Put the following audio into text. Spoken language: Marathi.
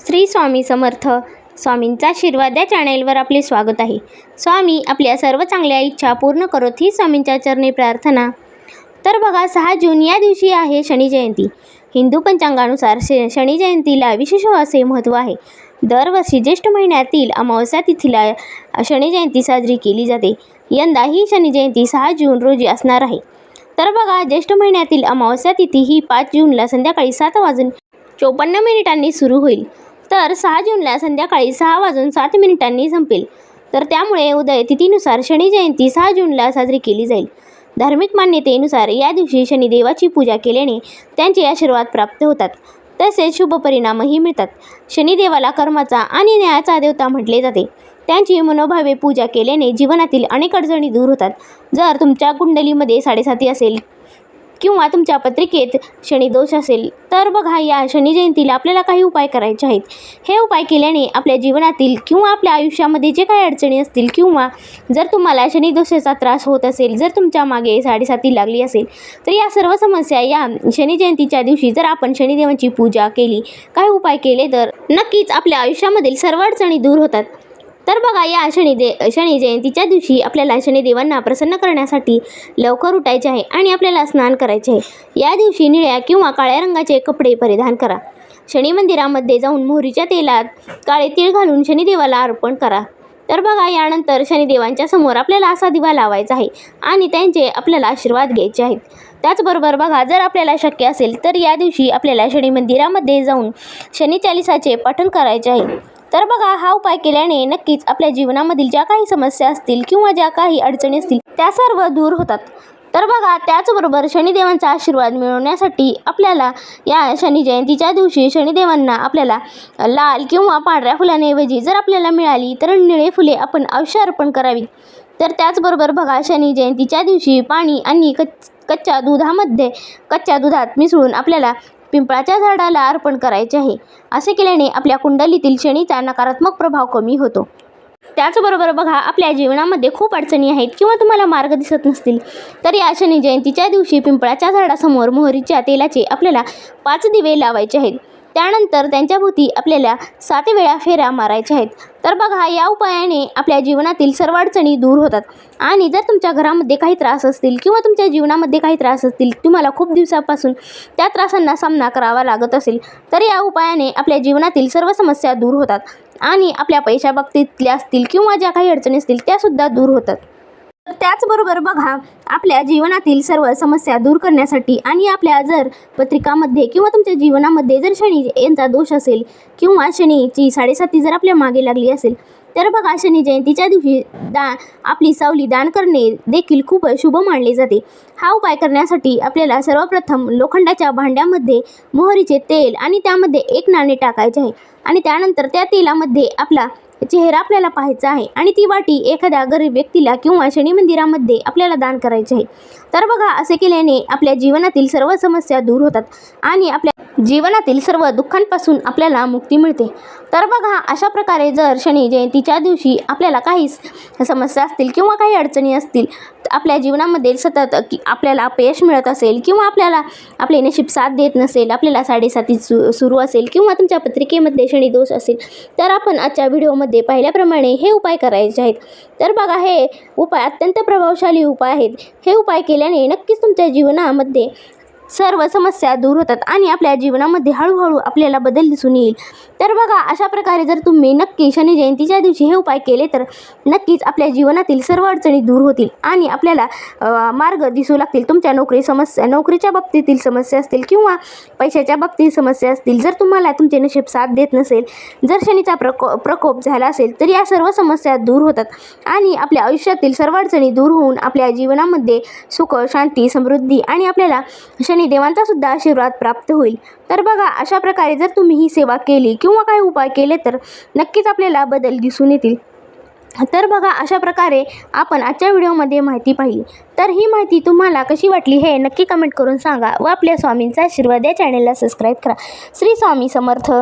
श्री स्वामी समर्थ. स्वामींचा आशीर्वाद या चॅनेलवर आपले स्वागत आहे. स्वामी आपल्या सर्व चांगल्या इच्छा पूर्ण करत ही स्वामींच्या चरणी प्रार्थना. तर बघा सहा जून या दिवशी आहे शनी जयंती. हिंदू पंचांगानुसार शनी जयंतीला विशेष असे महत्त्व आहे. दरवर्षी ज्येष्ठ महिन्यातील अमावस्या तिथीला शनी जयंती साजरी केली जाते. यंदा ही शनी जयंती सहा जून रोजी असणार आहे. तर बघा ज्येष्ठ महिन्यातील अमावस्या तिथी ही पाच जूनला संध्याकाळी सात वाजून चोपन्न मिनिटांनी सुरू होईल. तर सहा जूनला संध्याकाळी सहा वाजून सात मिनिटांनी संपेल. तर त्यामुळे उदय तिथीनुसार शनी जयंती सहा जूनला साजरी केली जाईल. धार्मिक मान्यतेनुसार या दिवशी शनिदेवाची पूजा केल्याने त्यांचे आशीर्वाद प्राप्त होतात. तसेच शुभ परिणामही मिळतात. शनिदेवाला कर्माचा आणि न्यायाचा देवता म्हटले जाते. त्यांची मनोभावे पूजा केल्याने जीवनातील अनेक अडचणी दूर होतात. जर तुमच्या कुंडलीमध्ये साडेसाती असेल किंवा तुमच्या पत्रिकेत शनिदोष असेल तर बघा या शनी जयंतीला आपल्याला काही उपाय करायचे आहेत. हे उपाय केल्याने आपल्या जीवनातील किंवा आपल्या आयुष्यामध्ये जे काही अडचणी असतील किंवा जर तुम्हाला शनिदोषाचा त्रास होत असेल जर तुमच्या मागे साडेसाती लागली असेल तर या सर्व समस्या या शनी जयंतीच्या दिवशी जर आपण शनिदेवांची पूजा केली काही उपाय केले तर नक्कीच आपल्या आयुष्यामधील सर्व अडचणी दूर होतात. तर बघा या शनिदे शनी जयंतीच्या दिवशी आपल्याला शनिदेवांना प्रसन्न करण्यासाठी लवकर उठायचे आहे आणि आपल्याला स्नान करायचे आहे. या दिवशी निळ्या किंवा काळ्या रंगाचे कपडे परिधान करा. शनी मंदिरामध्ये जाऊन मोहरीच्या तेलात काळे तीळ घालून शनिदेवाला अर्पण करा. तर बघा यानंतर शनिदेवांच्या समोर आपल्याला असा दिवा लावायचा आहे आणि त्यांचे आपल्याला आशीर्वाद घ्यायचे आहेत. त्याचबरोबर बघा जर आपल्याला शक्य असेल तर या दिवशी आपल्याला शनी मंदिरामध्ये जाऊन शनी चालिसाचे पठण करायचे आहे. तर बघा हा उपाय केल्याने नक्कीच आपल्या जीवनामधील ज्या काही समस्या असतील किंवा ज्या काही अडचणी असतील त्या सर्व दूर होतात. तर बघा त्याचबरोबर शनिदेवांचा आशीर्वाद मिळवण्यासाठी आपल्याला या शनी जयंतीच्या दिवशी शनिदेवांना आपल्याला लाल किंवा पांढऱ्या फुलांऐवजी जर आपल्याला मिळाली तर निळे फुले आपण अवश्य अर्पण करावी. तर त्याचबरोबर बघा शनी जयंतीच्या दिवशी पाणी आणि कच कच्च्या दुधामध्ये कच्च्या दुधात मिसळून आपल्याला पिंपळाच्या झाडाला अर्पण करायचे आहे. असे केल्याने आपल्या कुंडलीतील शनीचा नकारात्मक प्रभाव कमी होतो. त्याचबरोबर बघा आपल्या जीवनामध्ये खूप अडचणी आहेत किंवा तुम्हाला मार्ग दिसत नसतील तर या शनी जयंतीच्या दिवशी पिंपळाच्या झाडासमोर मोहरीच्या तेलाचे आपल्याला पाच दिवे लावायचे आहेत. त्यानंतर त्यांच्याभोवती आपल्याला सात वेळा फेऱ्या मारायच्या आहेत. तर बघा या उपायाने आपल्या जीवनातील सर्व अडचणी दूर होतात. आणि जर तुमच्या घरामध्ये काही त्रास असतील किंवा तुमच्या जीवनामध्ये काही त्रास असतील तुम्हाला खूप दिवसापासून त्या त्रासांना सामना करावा लागत असेल तर या उपायाने आपल्या जीवनातील सर्व समस्या दूर होतात. आणि आपल्या पैशाबाबतीतल्या असतील किंवा ज्या काही अडचणी असतील त्यासुद्धा दूर होतात. त्याचबरोबर बघा आपल्या जीवनातील सर्व समस्या दूर करण्यासाठी आणि आपल्या जर पत्रिकामध्ये किंवा तुमच्या जीवनामध्ये जर शनी यांचा दोष असेल किंवा शनीची साडेसाती जर आपल्या मागे लागली असेल तर बघा शनी जयंतीच्या दिवशी दा आपली सावली दान करणे देखील खूप शुभ मानले जाते. हा उपाय करण्यासाठी आपल्याला सर्वप्रथम लोखंडाच्या भांड्यामध्ये मोहरीचे तेल आणि त्यामध्ये एक नाणे टाकायचे आहे आणि त्यानंतर त्या तेलामध्ये आपला चेहरा आपल्याला पाहायचा आहे आणि ती वाटी एखाद्या गरीब व्यक्तीला किंवा शनी मंदिरामध्ये आपल्याला दान करायचे आहे. तर बघा असे केल्याने आपल्या जीवनातील सर्व समस्या दूर होतात आणि आपल्या जीवनातील सर्व दुःखांपासून आपल्याला मुक्ती मिळते. तर बघा अशा प्रकारे जर शनी जयंतीच्या दिवशी आपल्याला काही समस्या असतील किंवा काही अडचणी असतील आपल्या जीवनामध्ये सतत की आपल्याला अपयश मिळत असेल किंवा आपल्याला आपले नशीब साथ देत नसेल आपल्याला साडेसाती सु सुरू असेल किंवा तुमच्या पत्रिकेमध्ये शनी दोष असेल तर आपण आजच्या व्हिडिओमध्ये पाहिल्याप्रमाणे हे उपाय करायचे आहेत. तर बघा हे उपाय अत्यंत प्रभावशाली उपाय आहेत. हे उपाय केल्याने नक्कीच तुमच्या जीवनामध्ये सर्व समस्या दूर होतात आणि आपल्या जीवनामध्ये हळूहळू आपल्याला बदल दिसून येईल. तर बघा अशा प्रकारे जर तुम्ही नक्की शनी जयंतीच्या दिवशी हे उपाय केले तर नक्कीच आपल्या जीवनातील सर्व अडचणी दूर होतील आणि आपल्याला मार्ग दिसू लागतील. तुमच्या नोकरी समस्या नोकरीच्या बाबतीतील समस्या असतील किंवा पैशाच्या बाबतीत समस्या असतील जर तुम्हाला तुमचे नशीब साथ देत नसेल जर शनीचा प्रको प्रकोप झाला असेल तर या सर्व समस्या दूर होतात आणि आपल्या आयुष्यातील सर्व अडचणी दूर होऊन आपल्या जीवनामध्ये सुख शांती समृद्धी आणि आपल्याला शनिदेवांचा सुद्धा आशीर्वाद प्राप्त होईल. तर बघा अशा प्रकारे जर तुम्ही ही सेवा केली किंवा काही उपाय केले तर नक्कीच आपल्याला बदल दिसून येतील. तर बघा अशा प्रकारे आपण आजच्या व्हिडिओमध्ये माहिती पाहिली. तर ही माहिती तुम्हाला कशी वाटली हे नक्की कमेंट करून सांगा व आपल्या स्वामींचा आशीर्वाद या चॅनलला सबस्क्राईब करा. श्री स्वामी समर्थ.